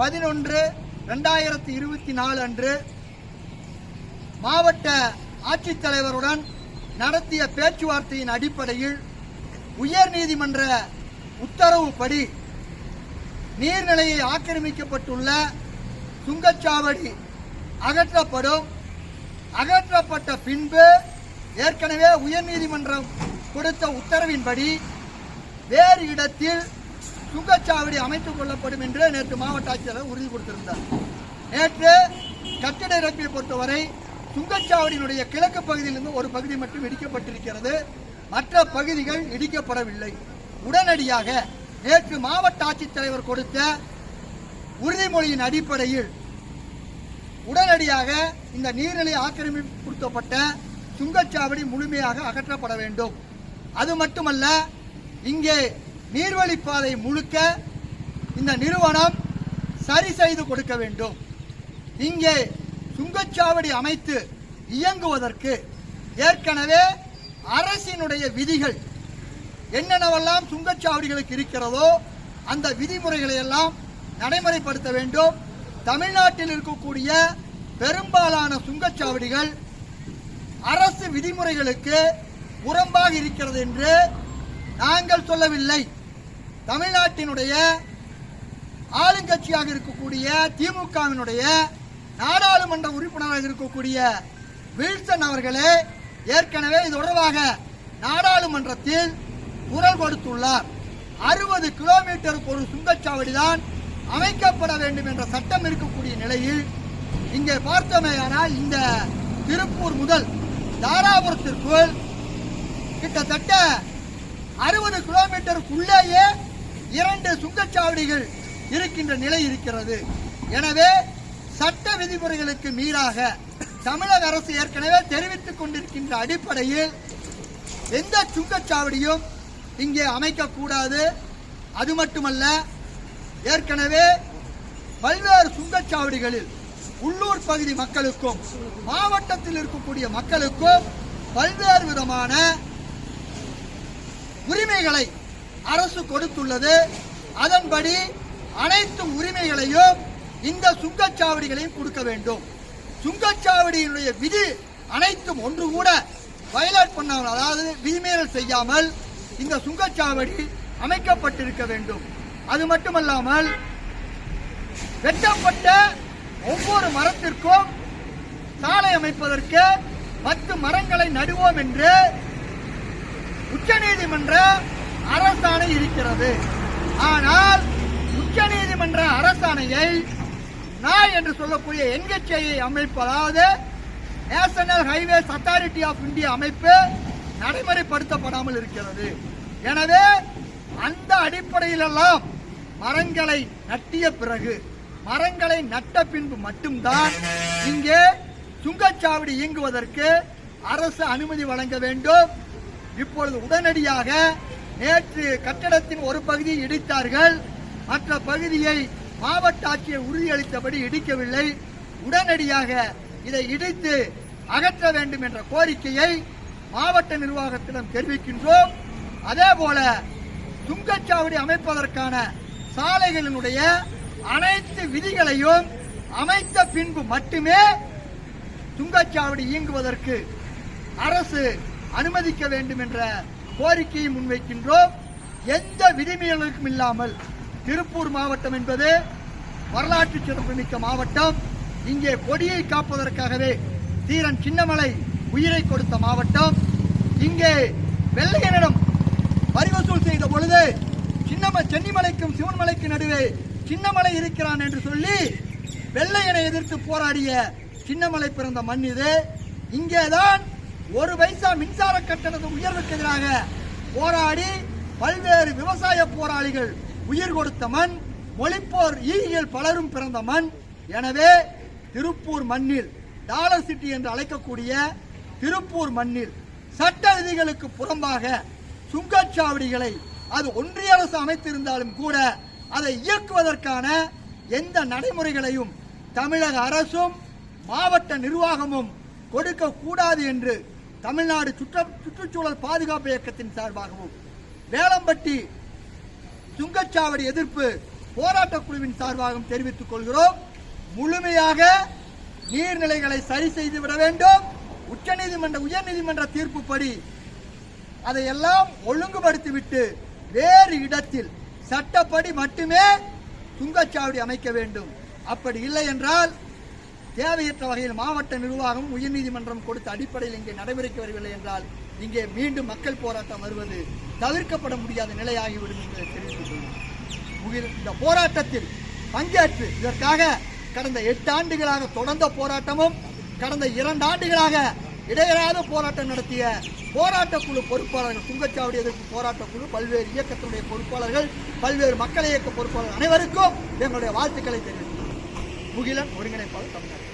பதினொன்று ரெண்டாயிரத்தி இருபத்தி நாலு அன்று மாவட்ட ஆட்சித்தலைவருடன் நடத்திய பேச்சுவார்த்தையின் அடிப்படையில் உயர்நீதிமன்ற உத்தரவுப்படி நீர்நிலையை ஆக்கிரமிக்கப்பட்டுள்ள சுங்கச்சாவடி அகற்றப்படும். அகற்றப்பட்ட பின்பு ஏற்கனவே உயர்நீதிமன்றம் கொடுத்த உத்தரவின்படி வேறு இடத்தில் சுங்கச்சாவடி அமைத்துக் கொள்ளப்படும் என்று நேற்று மாவட்ட ஆட்சியர் உறுதி கொடுத்திருந்தார். நேற்று கட்டிட இறப்பியை பொறுத்தவரை சுங்கச்சாவடியினுடைய கிழக்கு பகுதியிலிருந்து ஒரு பகுதி மட்டும் இடிக்கப்பட்டிருக்கிறது. மற்ற பகுதிகள் இடிக்கப்படவில்லை. உடனடியாக நேற்று மாவட்ட ஆட்சித்தலைவர் கொடுத்த உறுதிமொழியின் அடிப்படையில் உடனடியாக இந்த நீர்நிலை ஆக்கிரமிப்புப்படுத்தப்பட்ட சுங்கச்சாவடி முழுமையாக அகற்றப்பட வேண்டும். அது மட்டுமல்ல இங்கே நீர்வழிப்பாதை முழுக்க இந்த நிறுவனம் சரி செய்து கொடுக்க வேண்டும். இங்கே சுங்கச்சாவடி அமைத்து இயங்குவதற்கு ஏற்கனவே அரசினுடைய விதிகள் என்னென்னவெல்லாம் சுங்கச்சாவடிகளுக்கு இருக்கிறதோ அந்த விதிமுறைகளை எல்லாம் நடைமுறைப்படுத்த வேண்டும். தமிழ்நாட்டில் இருக்கக்கூடிய பெரும்பாலான சுங்கச்சாவடிகள் அரசு விதிமுறைகளுக்கு புறம்பாக இருக்கிறது என்று நாங்கள் சொல்லவில்லை. தமிழ்நாட்டினுடைய ஆளுங்கட்சியாக இருக்கக்கூடிய திமுகவினுடைய நாடாளுமன்ற உறுப்பினராக இருக்கக்கூடிய வில்சன் அவர்களே ஏற்கனவே இது தொடர்பாக நாடாளுமன்றத்தில் குரல் கொடுத்துள்ளார். அறுபது கிலோமீட்டருக்கு ஒரு சுங்கச்சாவடி தான் அமைக்கப்பட வேண்டும் என்ற சட்டம் இருக்கக்கூடிய நிலையில் இங்கே பார்த்தோமேயானால் இந்த திருப்பூர் முதல் தாராபுரத்திற்குள் கிட்டத்தட்ட அறுபது கிலோமீட்டருக்குள்ளேயே இரண்டு சுங்கச்சாவடிகள் இருக்கின்ற நிலை இருக்கிறது. எனவே சட்ட விதிமுறைகளுக்கு மீறாக தமிழக அரசு ஏற்கனவே தெரிவித்துக் கொண்டிருக்கின்ற அடிப்படையில் எந்த சுங்கச்சாவடியும் இங்கே அமைக்கக்கூடாது. அது மட்டுமல்ல ஏற்கனவே பல்வேறு சுங்கச்சாவடிகளில் உள்ளூர் பகுதி மக்களுக்கும் மாவட்டத்தில் இருக்கக்கூடிய மக்களுக்கும் பல்வேறு விதமான உரிமைகளை அரசு கொடுத்துள்ளது. அதன்படி அனைத்து உரிமைகளையும் இந்த சுங்கச்சாவடிகளையும் கொடுக்க வேண்டும். சுங்கச்சாவடியினுடைய விதி அனைத்தும் ஒன்று கூட வயலேட் பண்ணாமல் அதாவது விதிமீறல் செய்யாமல் இந்த சுங்கச்சாவடி அமைக்கப்பட்டிருக்க வேண்டும். அது மட்டுமல்லாமல் வெட்டப்பட்ட ஒவ்வொரு மரத்திற்கும் சாலை அமைப்பதற்கு பத்து மரங்களை நடுவோம் என்று உச்சநீதிமன்ற அரசாணை இருக்கிறது. ஆனால் உச்ச நீதிமன்ற அரசாணையை நாய் என்று சொல்லக்கூடிய என்கேச்சிஐ அமைப்பு அதாவது national highways authority of India அமைப்பு நடைமுறைப்படுத்தப்படாமல் இருக்கிறது. எனவே அந்த அடிப்படையிலெல்லாம் மரங்களை நட்டிய பிறகு மரங்களை நட்ட பின்பு மட்டும்தான் இங்கே சுங்கச்சாவடி இயங்குவதற்கு அரசு அனுமதி வழங்க வேண்டும். இப்பொழுது உடனடியாக நேற்று கட்டடத்தின் ஒரு பகுதியை இடித்தார்கள். மற்ற பகுதியை மாவட்ட ஆட்சியர் உறுதியளித்தபடி இடிக்கவில்லை. உடனடியாக இதை இடித்து அகற்ற வேண்டும் என்ற கோரிக்கையை மாவட்ட நிர்வாகத்திடம் தெரிவிக்கின்றோம். அதே போல சுங்கச்சாவடி அமைப்பதற்கான சாலைகளினுடைய அனைத்து விதிகளையும் அமைத்த பின்பு மட்டுமே சுங்கச்சாவடி இயங்குவதற்கு அரசு அனுமதிக்க வேண்டும் என்ற கோரிக்கையை முன்வைக்கின்றோம். எந்த விதிமீறலுக்கும் இல்லாமல் திருப்பூர் மாவட்டம் என்பது வரலாற்று சிறப்புமிக்க மாவட்டம். இங்கே கொடியை காப்பதற்காகவே தீரன் சின்னமலை உயிரை கொடுத்த மாவட்டம். இங்கே வெள்ளையனிடம் வரி வசூல் செய்த பொழுது சின்னம சென்னிமலைக்கும் சிவன்மலைக்கு நடுவே சின்னமலை இருக்கிறான் என்று சொல்லி வெள்ளையனை எதிர்த்து போராடிய சின்னமலை பிறந்த மண் இது. இங்கேதான் ஒரு பைசா மின்சார கட்டணத்து உயர்வுக்கு எதிராக போராடி பல்வேறு விவசாய போராளிகள் உயிர் கொடுத்த மண் மொழிப்போர் ஈகிகள் பலரும் பிறந்த மண். எனவே திருப்பூர் மண்ணில் டாலர் சிட்டி என்று அழைக்கக்கூடிய திருப்பூர் மண்ணில் சட்ட விதிகளுக்கு புறம்பாக சுங்கச்சாவடிகளை அது ஒன்றிய அரசு அமைத்திருந்தாலும் கூட அதை இயக்குவதற்கான எந்த நடைமுறைகளையும் தமிழக அரசும் மாவட்ட நிர்வாகமும் கொடுக்க கூடாது என்று தமிழ்நாடு சுற்ற சுற்றுச்சூழல் பாதுகாப்பு இயக்கத்தின் சார்பாகவும் வேளம்பட்டி சுங்கச்சாவடி எதிர்ப்பு போராட்டக் குழுவின் சார்பாகவும் தெரிவித்துக் கொள்கிறோம். முழுமையாக நீர்நிலைகளை சரி செய்து விட வேண்டும். உச்சநீதிமன்ற உயர்நீதிமன்ற தீர்ப்புப்படி அதையெல்லாம் ஒழுங்குபடுத்திவிட்டு வேறு இடத்தில் சட்டப்படி மட்டுமே சுங்கச்சாவடி அமைக்க வேண்டும். அப்படி இல்லை என்றால் தேவையற்ற வகையில் மாவட்ட நிர்வாகம் உயர்நீதிமன்றம் கொடுத்த அடிப்படையில் இங்கே நடைமுறைக்கு வரவில்லை என்றால் இங்கே மீண்டும் மக்கள் போராட்டம் வருவது தவிர்க்கப்பட முடியாத நிலையாகிவிடும் என்று தெரிவித்துள்ளோம் இந்த போராட்டத்தில் பங்கேற்று இதற்காக கடந்த எட்டு ஆண்டுகளாக தொடர்ந்த போராட்டமும் கடந்த இரண்டு ஆண்டுகளாக இடையராத போராட்டம் நடத்திய போராட்டக் குழு பொறுப்பாளர்கள் சுங்கச்சாவடி எதிர்ப்பு போராட்ட குழு பல்வேறு இயக்கத்தினுடைய பொறுப்பாளர்கள் பல்வேறு மக்கள் இயக்க பொறுப்பாளர்கள் அனைவருக்கும் எங்களுடைய வாழ்த்துக்களை தெரிவித்துள்ளோம் முகிலன் ஒருங்கிணைப்பாளர் தமிழ்நாடு